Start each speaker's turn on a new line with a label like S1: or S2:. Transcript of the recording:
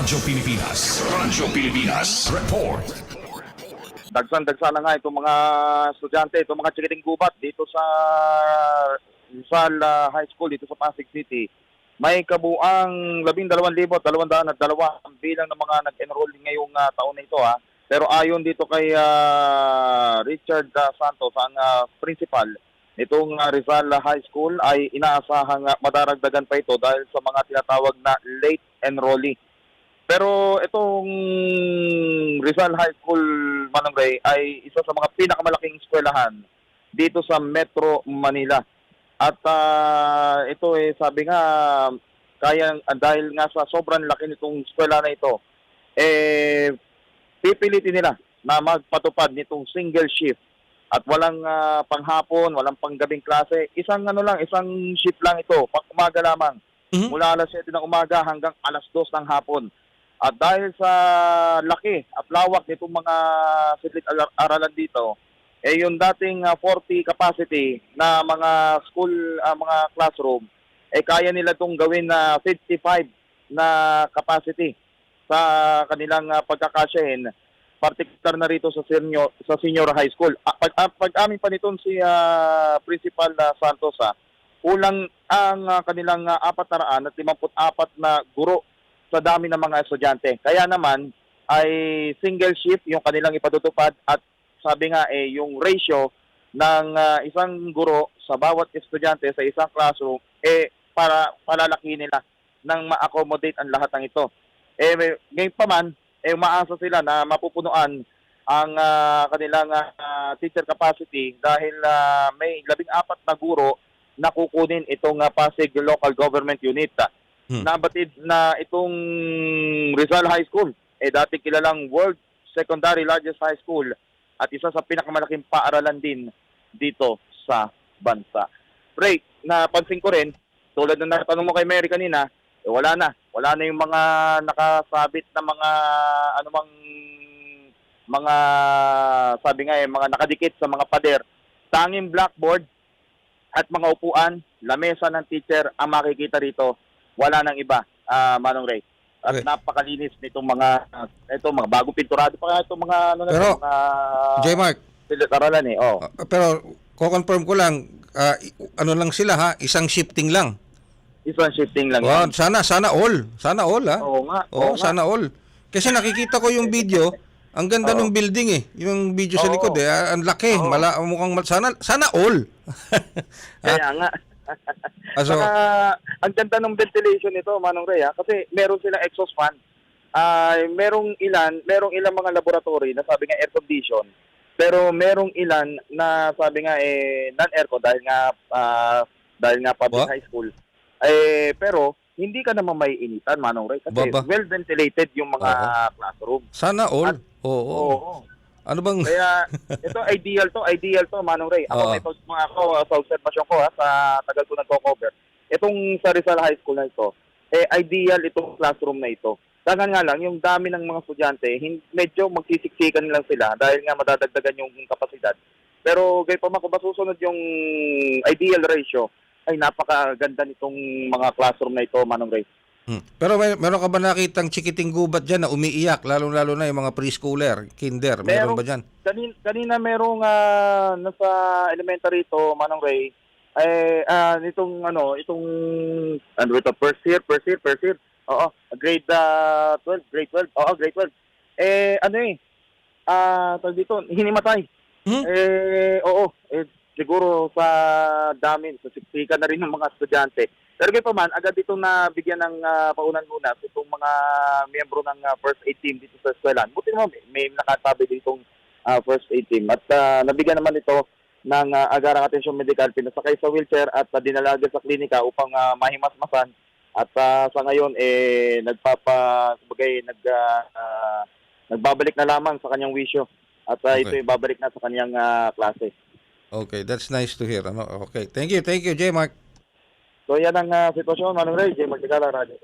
S1: Radyo Pilipinas. Radyo Pilipinas. Report.
S2: Dagsan-dagsan na nga itong mga estudyante, itong mga chikiting gubat dito sa Rizal ah, High School dito sa Pasig City. May kabuang 12,200 ang bilang ng mga nag-enroll ngayong ah, taon na ito ha. Pero ayon dito kay ah, Richard ah, Santos, ang ah, principal nitong ah, Rizal High School ay inaasahang ah, madaragdagan pa ito dahil sa mga tinatawag na late enrollee. Pero itong Rizal High School, Manong Ray, ay isa sa mga pinakamalaking eskwelahan dito sa Metro Manila. At ah, ito eh, sabi nga, kaya, ah, dahil nga sa sobrang laki nitong eskwela na ito, eh, pipilitin nila na magpatupad nitong single shift at walang ah, panghapon, walang panggabing klase. Isang ano lang, isang shift lang ito, pang umaga lamang.
S3: Mhm.
S2: Mula alas 7 ng umaga hanggang alas 2 ng hapon. At dahil sa laki at lawak nitong mga sidlit ar- aralan dito, eh yung dating ah, 40 capacity na mga school, ah, mga classroom, eh kaya nila itong gawin na 55 na capacity sa kanilang uh, pagkakasyahin particular na rito sa senior sa senior high school. Ah, pag, ah, pag amin pa nitong si ah, Principal ah, Santos ah, kulang ang ah, kanilang uh, 454 na guro sa dami ng mga estudyante. Kaya naman ay single shift yung kanilang ipadutupad at sabi nga eh yung ratio ng ah, isang guro sa bawat estudyante sa isang classroom eh para palalaki nila nang ma-accommodate ang lahat ng ito. Eh ngayon pa man eh umaasa sila na mapupunuan ang ah, kanilang ah, teacher capacity dahil ah, may labing apat na guro na kukunin itong ah, Pasig Local Government Unit.
S3: Hmm.
S2: Nabatid na itong Rizal High School, eh dati kilalang World Secondary Largest High School at isa sa pinakamalaking paaralan din dito sa bansa. Ray, napansin ko rin, tulad ng natanong mo kay Mary kanina, eh, wala na. Wala na yung mga nakasabit na mga anumang mga sabi nga eh, mga nakadikit sa mga pader. Tanging blackboard at mga upuan, lamesa ng teacher ang makikita rito. Wala nang iba, ah, Manong Ray. At
S3: Okay.
S2: napakalinis nitong mga ito mga bagong pinturado pa nga itong mga ano na
S3: Pero,
S2: mga
S3: J-Mark,
S2: silid-aralan eh. Oh.
S3: ah, pero ko-confirm ko lang, i- ano lang sila ha, isang shifting lang.
S2: Isang shifting lang.
S3: Oh,
S2: yan.
S3: sana, sana all. Sana all ha.
S2: Oo nga.
S3: Oo,
S2: oo nga.
S3: sana all. Kasi nakikita ko yung video, ang ganda
S2: Oo.
S3: ng building eh. Yung video sa
S2: Oo.
S3: likod eh, ang laki,
S2: Oo.
S3: mala, mukhang sana sana all.
S2: Kaya nga.
S3: Ah, so-
S2: Saka, ang ganda ng ventilation nito, Manong Ray, ha? kasi meron silang exhaust fan. Ay merong ilan, merong ilang mga laboratory na sabi nga air condition. Pero merong ilan na sabi nga eh non-aircon dahil nga ah, dahil nga public
S3: Ba?
S2: high school. Eh pero hindi ka naman may initan, Manong Ray, kasi
S3: Ba, ba?
S2: well ventilated yung mga classroom.
S3: Sana all. Oo.
S2: Oo.
S3: Ano bang
S2: Kaya ito ideal to, ideal to Manong Ray. Ako
S3: Oo.
S2: may pag- mga ako sa observation ko ha, sa tagal ko nagko-cover. Itong sa Rizal High School na ito, eh ideal itong classroom na ito. Tangan nga lang, yung dami ng mga estudyante, hin- medyo magsisiksikan lang sila dahil nga madadagdagan yung kapasidad. Pero gay pa man, kung masusunod yung ideal ratio, ay napakaganda nitong mga classroom na ito, Manong Ray.
S3: Hmm. Pero may, meron ka ba nakitang chikiting gubat dyan na umiiyak, lalo-lalo na yung mga preschooler, kinder, meron
S2: Meron.
S3: ba dyan?
S2: kanina, kanina merong ah, nasa elementary to Manong Ray eh ah, nitong ano itong ano ito first year first year first year oo grade ah, 12 grade 12 oo grade 12 eh ano eh ah tawag dito hinimatay
S3: Hmm?
S2: eh oo eh siguro sa dami sa siksikan na rin ng mga estudyante pero kayo pa man agad dito na bigyan ng ah, paunan lunas itong mga miyembro ng ah, first aid team dito sa eskwelahan buti naman may, may nakatabi ditong ah, first aid team at ah, nabigyan naman ito ng uh, agarang atensyon medikal pinasakay sa wheelchair at uh, dinalaga sa klinika upang ah, mahimasmasan at ah, sa ngayon eh nagpapa sabagay nag ah, ah, nagbabalik na lamang sa kanyang wisyo at ah, ito
S3: Okay.
S2: ay babalik na sa kanyang ah, klase.
S3: Okay, that's nice to hear. Ano? Okay, thank you, thank you, J. Mark.
S2: So yan ang ah, sitwasyon Manong Ray, J. Magdagala Radio.